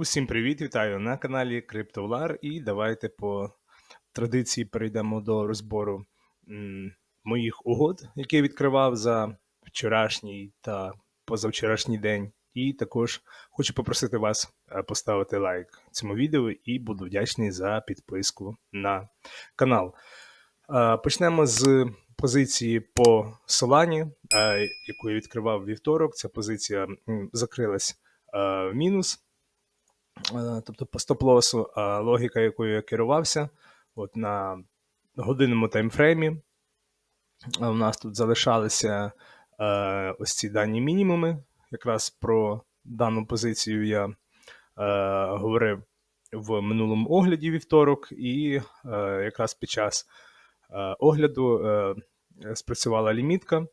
Усім привіт, вітаю на каналі CryptoVlar і давайте по традиції перейдемо до розбору моїх угод, які я відкривав за вчорашній та позавчорашній день. І також хочу попросити вас е, поставити лайк цьому відео і буду вдячний за підписку на канал. Е, Почнемо з позиції по Solana, е, яку я відкривав вівторок. Ця позиція закрилась в мінус. Е, тобто по стоп-лосу, а логіка, якою я керувався, от на годинному таймфреймі. е, У нас тут залишалися е, ось ці дані мінімуми. Якраз про дану позицію я е, говорив в минулому огляді вівторок, і е, якраз під час е, огляду е, спрацювала лімітка. Е,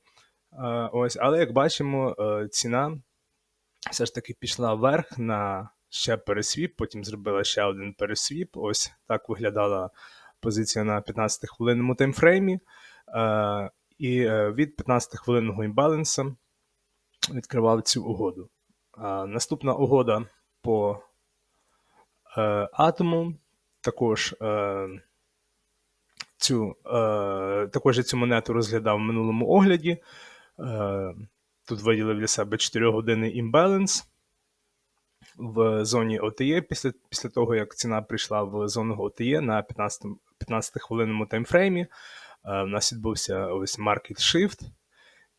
ось, але як бачимо, е, ціна все ж таки пішла вверх на ще пересвіп, потім зробила ще один пересвіп. Ось так виглядала позиція на 15-хвилинному таймфреймі. Е, і е, від 15-хвилинного імбаланса відкривав цю угоду. Е, наступна угода по атому. Також цю, також я цю монету розглядав в минулому огляді. Тут виділив для себе 4 години імбаланс в зоні OTE після, після того, як ціна прийшла в зону OTE на 15, 15-хвилинному таймфреймі. Е, У нас відбувся ось market shift,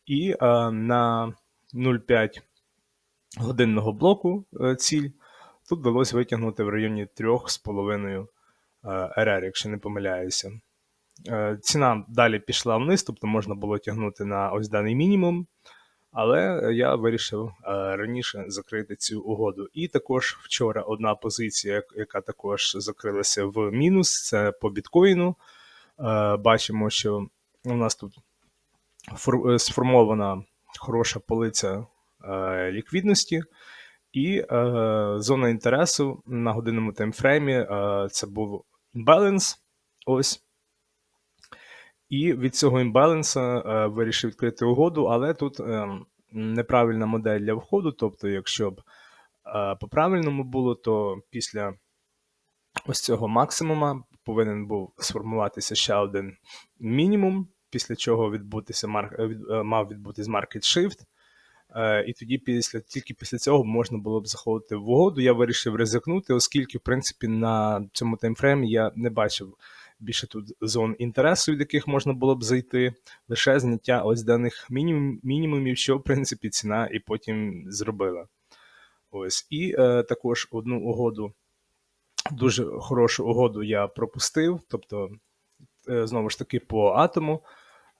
і е, на 0,5 годинного блоку е, ціль тут вдалося витягнути в районі 3,5 РР, якщо не помиляюся. Е, Ціна далі пішла вниз, тобто можна було тягнути на ось даний мінімум. Але я вирішив е, раніше закрити цю угоду. І також вчора одна позиція, яка також закрилася в мінус, це по біткоїну. Е, Бачимо, що у нас тут е, сформована хороша полиця е, ліквідності, і е, зона інтересу на годинному таймфреймі е, це був імбаланс. Ось. І від цього імбаланса е, вирішив відкрити угоду, але тут е, неправильна модель для входу. Тобто, якщо б е, по правильному було, то після ось цього максимума повинен був сформуватися ще один мінімум, після чого відбутися мав відбутись market shift. І тоді після тільки після цього можна було б заходити в угоду. Я вирішив ризикнути, оскільки, в принципі, на цьому таймфреймі я не бачив більше тут зон інтересу, від яких можна було б зайти, лише зняття ось даних мінімум, мінімумів, що в принципі ціна і потім зробила. Ось. І е, також одну угоду, дуже хорошу угоду я пропустив. Тобто, е, знову ж таки, по атому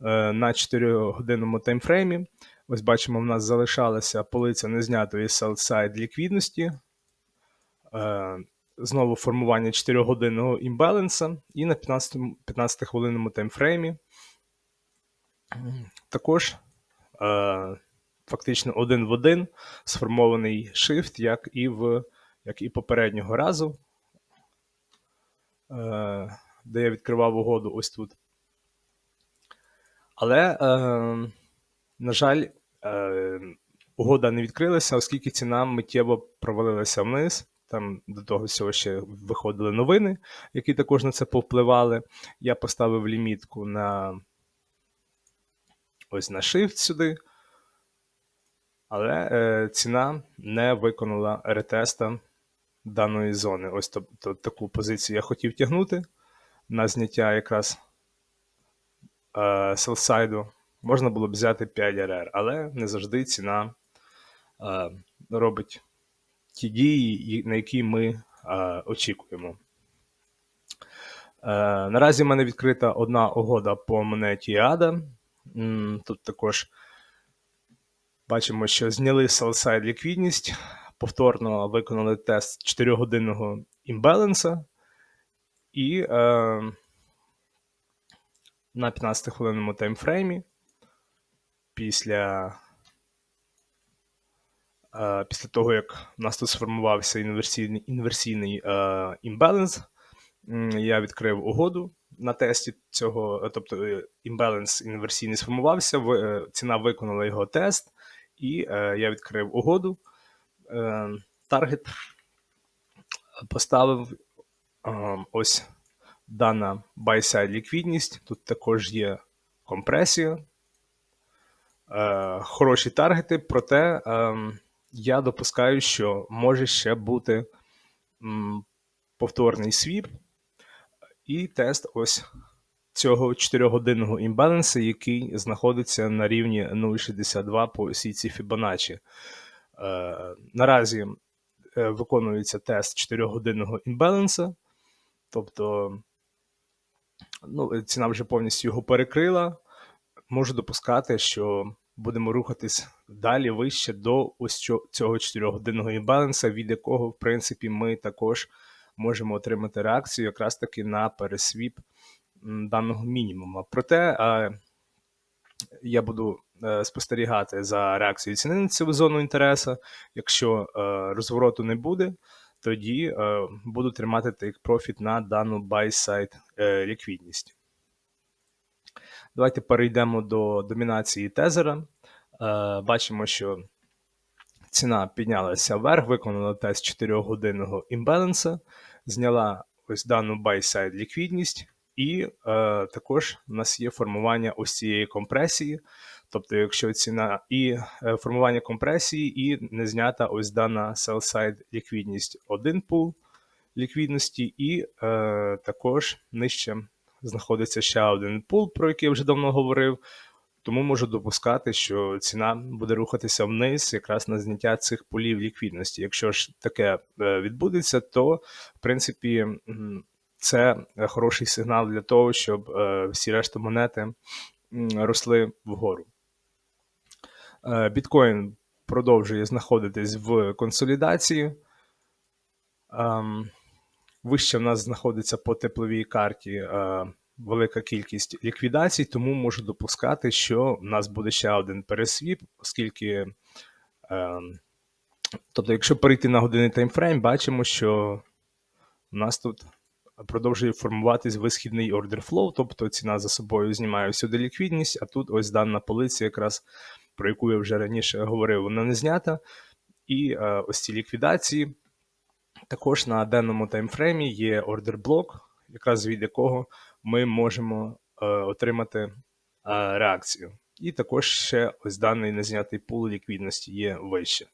е, на 4-годинному таймфреймі. Ось бачимо, в нас залишалася полиця незнятої sell-side ліквідності. Е, знову формування 4-годинного імбаланса і на 15, 15-хвилинному таймфреймі. Також е, фактично один в один сформований shift, як і в як і попереднього разу, е, де я відкривав угоду ось тут. Але, е, на жаль, е, угода не відкрилася, оскільки ціна миттєво провалилася вниз. Там до того всього ще виходили новини, які також на це повпливали. Я поставив лімітку на ось на Shift сюди, але е, ціна не виконала ретеста даної зони. Ось тобто таку позицію я хотів тягнути на зняття якраз е, селсайду. Можна було б взяти 5 РР, але не завжди ціна е, робить ті дії, на які ми очікуємо. Е, наразі в мене відкрита одна угода по монеті. М, Тут також бачимо, що зняли sell-side ліквідність, повторно виконали тест 4-годинного імбаланса, і е, на 15-хвилинному таймфреймі після після того, як у нас тут сформувався інверсійний, інверсійний е, імбаланс, я відкрив угоду на тесті цього, е, тобто е, імбаланс інверсійний сформувався, е, ціна виконала його тест, і е, я відкрив угоду. Е, Таргет поставив ось дана buy-side ліквідність. Тут також є компресія, е, хороші таргети, проте е, я допускаю, що може ще бути м, повторний свіп і тест ось цього 4-годинного імбалансу, який знаходиться на рівні 0,62 по осіці Fibonacci. Е, наразі е, виконується тест 4-годинного імбаланса, тобто ну, ціна вже повністю його перекрила. Можу допускати, що будемо рухатись далі вище до ось цього 4-годинного імбаланса, від якого, в принципі, ми також можемо отримати реакцію якраз таки на пересвіп даного мінімуму. Проте я буду е, спостерігати за реакцією ціни на цю зону інтересу. Якщо е, розвороту не буде, тоді е, буду тримати take profit на дану buy-side ліквідність. Давайте перейдемо до домінації тезера. Бачимо, що ціна піднялася вверх, виконала тест 4-годинного імбаланса, зняла ось дану buy-side ліквідність. І е, також у нас є формування ось цієї компресії. Тобто, якщо ціна і е, формування компресії, і не знята ось дана sell-side ліквідність один пул ліквідності, і е, також нижче знаходиться ще один пул, про який я вже давно говорив. Тому можу допускати, що ціна буде рухатися вниз якраз на зняття цих полів ліквідності. Якщо ж таке е, відбудеться, то в принципі це хороший сигнал для того, щоб е, всі решта монети росли вгору. Е, біткоін продовжує знаходитись в консолідації. Вище в нас знаходиться по тепловій карті велика кількість ліквідацій, тому можу допускати, що в нас буде ще один пересвіп, оскільки, ем, тобто, якщо перейти на годинний таймфрейм, бачимо, що у нас тут продовжує формуватись висхідний order flow, тобто ціна за собою знімає всюди ліквідність, а тут ось дана полиця, якраз про яку я вже раніше говорив, вона не знята. І е, ось ці ліквідації. Також на денному таймфреймі є ордер блок, якраз від якого ми можемо е, отримати е, реакцію. І також ще ось даний незнятий пул ліквідності є вище.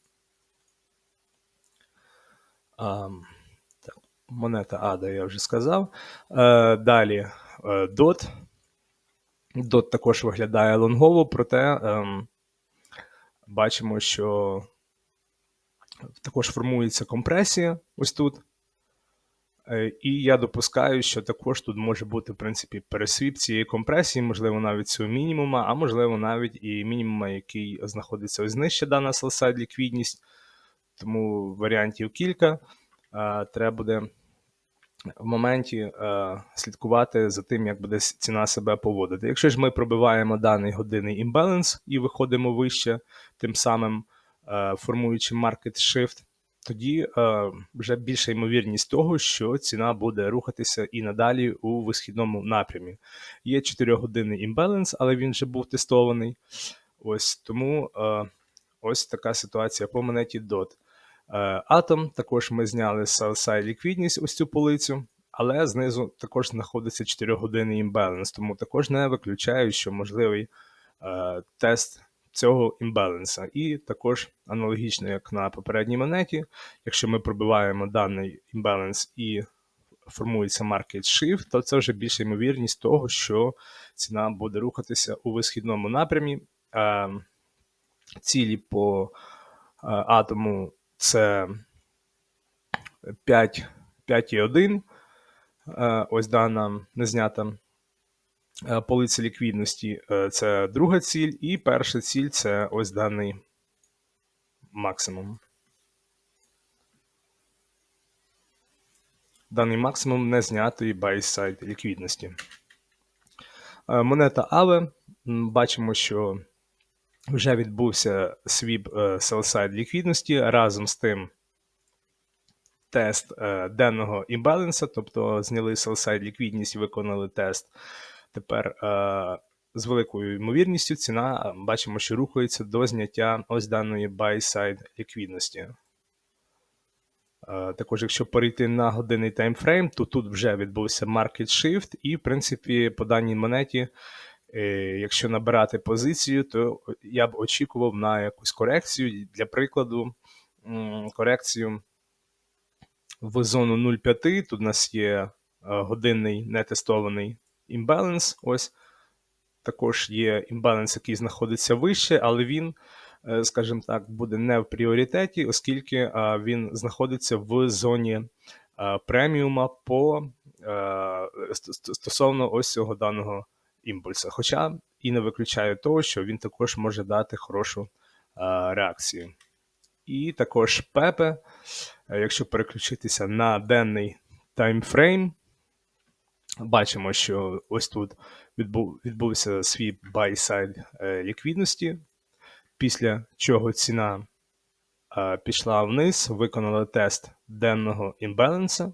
Um, монета ADA, я вже сказав. Е, Далі DOT. DOT також виглядає лонгово, проте е, бачимо, що також формується компресія ось тут. Е, і я допускаю, що також тут може бути, в принципі, пересвіп цієї компресії, можливо, навіть цього мінімума, а можливо, навіть і мінімума, який знаходиться ось нижче дана sell ліквідність. Тому варіантів кілька. Треба буде в моменті е, слідкувати за тим, як буде ціна себе поводити. Якщо ж ми пробиваємо даний годинний імбаланс і виходимо вище, тим самим е, формуючи market shift, тоді е, вже більша ймовірність того, що ціна буде рухатися і надалі у висхідному напрямі. Є 4-годинний імбаланс, але він вже був тестований. Ось тому е, ось така ситуація по монеті DOT. Е, Атом також ми зняли sell ліквідність ось цю полицю, але знизу також знаходиться 4 години імбаланс, тому також не виключаю, що можливий е, тест цього імбаланса. І також аналогічно, як на попередній монеті, якщо ми пробиваємо даний імбаланс і формується market shift, то це вже більша ймовірність того, що ціна буде рухатися у висхідному напрямі. Цілі по атому це 5,1. Е, ось дана незнята е, полиця ліквідності е, це друга ціль, і перша ціль це ось даний максимум. Даний максимум не знятої buy-side ліквідності. Монета AVE. Бачимо, що вже відбувся свіп sell-side ліквідності. Разом з тим тест е, денного імбаланса, тобто зняли sell-side ліквідність, виконали тест. Тепер е, з великою ймовірністю ціна бачимо, що рухається до зняття ось даної buy-side ліквідності. Е, Також, якщо перейти на годинний таймфрейм, то тут вже відбувся market shift, і, в принципі, по даній монеті, е, якщо набирати позицію, то я б очікував на якусь корекцію. Для прикладу, корекцію в зону 0,5. Тут у нас є е, годинний нетестований імбаланс. Ось також є імбаланс, який знаходиться вище, але він, е, скажімо так, буде не в пріоритеті, оскільки він знаходиться в зоні преміума по е, ст- ст- стосовно ось цього даного імпульса. Хоча і не виключаю того, що він також може дати хорошу реакцію. І також Пепе, е, якщо переключитися на денний таймфрейм, бачимо, що ось тут відбув, відбувся свій buy-side е, ліквідності, після чого ціна е, пішла вниз, виконала тест денного імбаланса.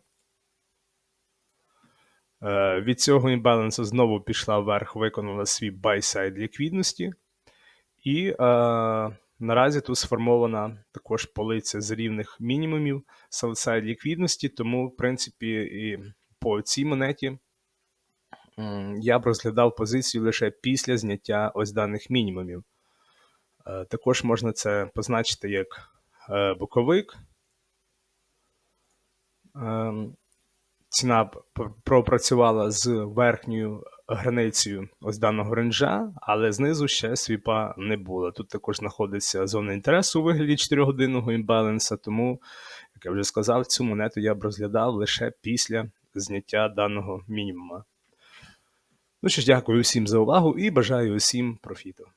Е, Від цього імбалансу знову пішла вверх, виконала свій buy-side ліквідності. І е, наразі тут сформована також полиця з рівних мінімумів sell-side ліквідності, тому, в принципі, і по цій монеті я б розглядав позицію лише після зняття ось даних мінімумів. Е, Також можна це позначити як е, боковик. Ем, Ціна пропрацювала з верхньою границею ось даного ренджа, але знизу ще свіпа не було. Тут також знаходиться зона інтересу у вигляді 4-годинного імбаланса, тому, як я вже сказав, цю монету я б розглядав лише після зняття даного мінімума. Ну що ж, дякую всім за увагу і бажаю усім профіту.